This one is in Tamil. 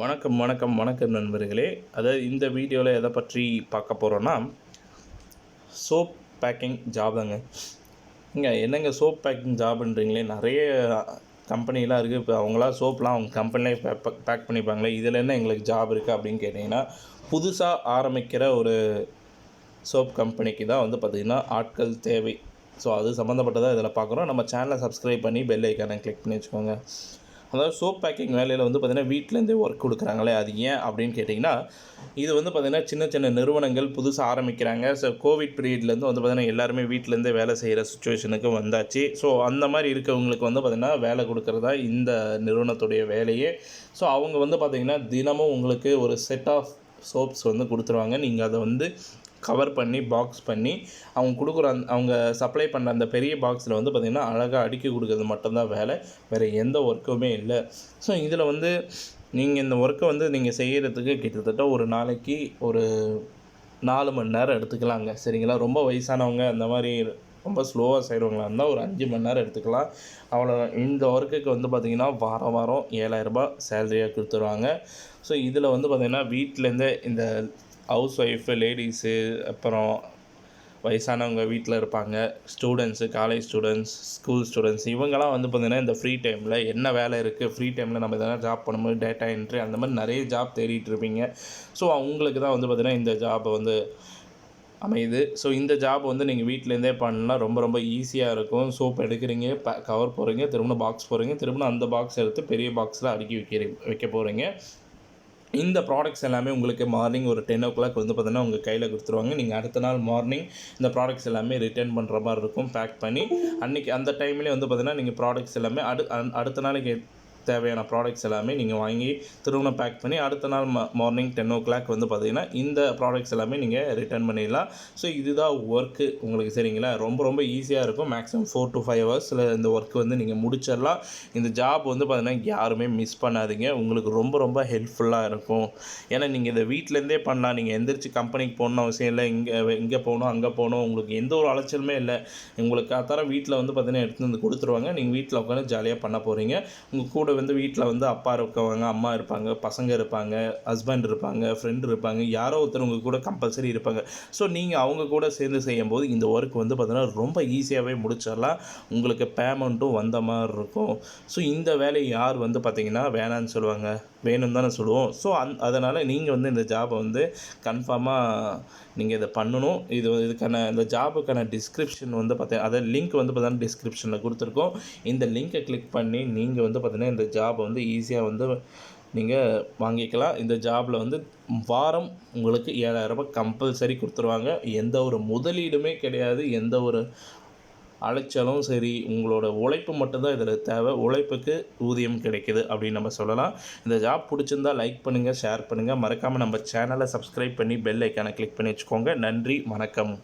வணக்கம் வணக்கம் வணக்கம் நண்பர்களே. அதாவது இந்த வீடியோவில் எதை பற்றி பார்க்க போகிறோன்னா சோப் பேக்கிங் ஜாபுங்க. இங்கே என்னங்க சோப் பேக்கிங் ஜாப்ன்றீங்களே? நிறைய கம்பெனிலாம் இருக்குது இப்போ அவங்களாம் சோப்லாம் அவங்க கம்பெனிலே பேக் பண்ணிப்பாங்களே. இதில் என்ன எங்களுக்கு ஜாப் இருக்குது அப்படின்னு கேட்டிங்கன்னா புதுசாக ஆரம்பிக்கிற ஒரு சோப் கம்பெனிக்கு தான் வந்து பார்த்திங்கன்னா ஆட்கள் தேவை. ஸோ அது சம்மந்தப்பட்டதாக இதில் பார்க்குறோம். நம்ம சேனலை சப்ஸ்கிரைப் பண்ணி பெல் ஐக்கானை கிளிக் பண்ணி வச்சுக்கோங்க. அதாவது சோப் பேக்கிங் வேலையில் வந்து பார்த்திங்கன்னா வீட்டிலேருந்தே ஒர்க் கொடுக்குறாங்களே அது ஏன் அப்படின்னு கேட்டிங்கன்னா இது வந்து பார்த்திங்கன்னா சின்ன சின்ன நிறுவனங்கள் புதுசாக ஆரம்பிக்கிறாங்க. ஸோ கோவிட் பீரியட்லேருந்து வந்து பார்த்திங்கன்னா எல்லாருமே வீட்டிலேருந்தே வேலை செய்கிற சுச்சுவேஷனுக்கு வந்தாச்சு. ஸோ அந்த மாதிரி இருக்கவங்களுக்கு வந்து பார்த்திங்கன்னா வேலை கொடுக்குறதா இந்த நிறுவனத்துடைய வேலையே. ஸோ அவங்க வந்து பார்த்திங்கன்னா தினமும் உங்களுக்கு ஒரு செட் ஆஃப் சோப்ஸ் வந்து கொடுத்துருவாங்க. நீங்கள் அதை வந்து கவர் பண்ணி பாக்ஸ் பண்ணி அவங்க கொடுக்குற அந்த அவங்க சப்ளை பண்ணுற அந்த பெரிய பாக்ஸில் வந்து பார்த்திங்கன்னா அழகாக அடுக்கி கொடுக்குறது மட்டும்தான் வேலை. வேறு எந்த ஒர்க்குமே இல்லை. ஸோ இதில் வந்து நீங்கள் இந்த ஒர்க்கை வந்து நீங்கள் செய்கிறதுக்கு கிட்டத்தட்ட ஒரு நாளைக்கு ஒரு நாலு மணி நேரம் எடுத்துக்கலாங்க. சரிங்களா? ரொம்ப வயசானவங்க அந்த மாதிரி ரொம்ப ஸ்லோவாக செய்கிறவங்களா இருந்தால் ஒரு அஞ்சு மணி நேரம் எடுத்துக்கலாம். அவ்வளோ இந்த ஒர்க்குக்கு வந்து பார்த்திங்கன்னா வாரம் வாரம் ஏழாயிரரூபா சேலரியாக கொடுத்துருவாங்க. ஸோ இதில் வந்து பார்த்திங்கன்னா வீட்டிலேருந்தே இந்த ஹவுஸ் ஒய்ஃபு லேடிஸு அப்புறம் வயசானவங்க வீட்டில் இருப்பாங்க. Students college students school students இவங்கெல்லாம் வந்து பார்த்திங்கன்னா இந்த ஃப்ரீ டைமில் என்ன வேலை இருக்குது ஃப்ரீ டைமில் நம்ம எதனா ஜாப் பண்ணும்போது டேட்டா என்ட்ரி அந்த மாதிரி நிறைய ஜாப் தேடிட்டு இருப்பீங்க. ஸோ அவங்களுக்கு தான் வந்து பார்த்திங்கன்னா இந்த ஜாப்பை வந்து அமையுது. ஸோ இந்த ஜாப் வந்து நீங்கள் வீட்டிலேருந்தே பண்ணலாம். ரொம்ப ரொம்ப ஈஸியாக இருக்கும். சோப் எடுக்கிறீங்க ப கவர் போகிறீங்க திரும்ப பாக்ஸ் போகிறீங்க திரும்ப அந்த பாக்ஸ் எடுத்து பெரிய பாக்ஸில் அடுக்கி வைக்கிறீங்க வைக்க போகிறீங்க இந்த ப்ராடக்ட்ஸ் எல்லாமே உங்களுக்கு மார்னிங் ஒரு டென் ஓ கிளாக் வந்து பார்த்தீங்கன்னா உங்கள் கையில் கொடுத்துருவாங்க. நீங்கள் அடுத்த நாள் மார்னிங் இந்த ப்ராடக்ட்ஸ் எல்லாமே ரிட்டர்ன் பண்ணுற மாதிரி இருக்கும் பேக் பண்ணி. அன்றைக்கி அந்த டைம்லேயே வந்து பார்த்தீங்கன்னா நீங்கள் ப்ராடக்ட்ஸ் எல்லாமே அடு அடுத்த நாளைக்கு தேவையான ப்ராடக்ட்ஸ் எல்லாமே நீங்கள் வாங்கி திருமணம் பேக் பண்ணி அடுத்த நாள் மா மார்னிங் டென் ஓ கிளாக் வந்து பார்த்தீங்கன்னா இந்த ப்ராடக்ட்ஸ் எல்லாமே நீங்கள் ரிட்டர்ன் பண்ணிடலாம். ஸோ இதுதான் ஒர்க்கு உங்களுக்கு சரிங்களா? ரொம்ப ரொம்ப ஈஸியாக இருக்கும். மேக்ஸிமம் ஃபோர் டு ஃபைவ் ஹவர்ஸில் இந்த ஒர்க் வந்து நீங்கள் முடிச்சிடலாம். இந்த ஜாப் வந்து பார்த்தீங்கன்னா யாருமே மிஸ் பண்ணாதீங்க. உங்களுக்கு ரொம்ப ரொம்ப ஹெல்ப்ஃபுல்லாக இருக்கும். ஏன்னா நீங்கள் இதை வீட்டிலேருந்தே பண்ணலாம் நீங்கள் எந்திரிச்சு கம்பெனிக்கு போகணும் அவசியம் இல்லை. இங்கே இங்கே போகணும் அங்கே போகணும். உங்களுக்கு எந்த ஒரு அலைச்சலுமே இல்லை. உங்களுக்கு காத்தார வீட்டில் வந்து பார்த்தீங்கன்னா எடுத்து வந்து கொடுத்துருவாங்க. நீங்கள் வீட்டில் உட்காந்து ஜாலியாக பண்ண போகிறீங்க உங்கள் கூட வந்து வீட்டில் வந்து அப்பா இருக்கவங்க அம்மா இருப்பாங்க பசங்க இருப்பாங்க ஹஸ்பண்ட் இருப்பாங்க ஃப்ரெண்ட் இருப்பாங்க யாரோ ஒருத்தர் உங்கள் கூட கம்பல்சரி இருப்பாங்க. ஸோ நீங்கள் அவங்க கூட சேர்ந்து செய்யும்போது இந்த ஒர்க் வந்து பார்த்தீங்கன்னா ரொம்ப ஈஸியாகவே முடிச்சிடலாம். உங்களுக்கு பேமெண்ட்டும் வந்த மாதிரி இருக்கும். ஸோ இந்த வேலையை யார் வந்து பார்த்தீங்கன்னா வேணான்னு சொல்லுவாங்க. வேணும்னு தானே சொல்லுவோம். ஸோ அந் அதனால் நீங்கள் வந்து இந்த ஜாபை வந்து கன்ஃபார்மாக நீங்கள் இதை பண்ணணும். இது இதுக்கான இந்த ஜாபுக்கான டிஸ்கிரிப்ஷன் வந்து பார்த்தீங்கன்னா அதை லிங்க் வந்து பார்த்தீங்கன்னா டிஸ்கிரிப்ஷனில் கொடுத்துருக்கோம். இந்த லிங்க்கை கிளிக் பண்ணி நீங்கள் வந்து பார்த்தீங்கன்னா இந்த ஜாபை வந்து ஈஸியாக வந்து நீங்கள் வாங்கிக்கலாம். இந்த ஜாபில் வந்து வாரம் உங்களுக்கு ஏழாயிரரூபா கம்பல்சரி கொடுத்துருவாங்க. எந்த ஒரு முதலீடுமே கிடையாது. எந்த ஒரு அலைச்சலும் சரி உங்களோட உழைப்பு மட்டும்தான் இதில் தேவை. உழைப்புக்கு ஊதியம் கிடைக்கிது அப்படின்னு நம்ம சொல்லலாம். இந்த ஜாப் பிடிச்சிருந்தா லைக் பண்ணுங்கள் ஷேர் பண்ணுங்கள் மறக்காமல் நம்ம சேனலை சப்ஸ்கிரைப் பண்ணி பெல் ஐக்கானை கிளிக் பண்ணி வச்சுக்கோங்க. நன்றி வணக்கம்.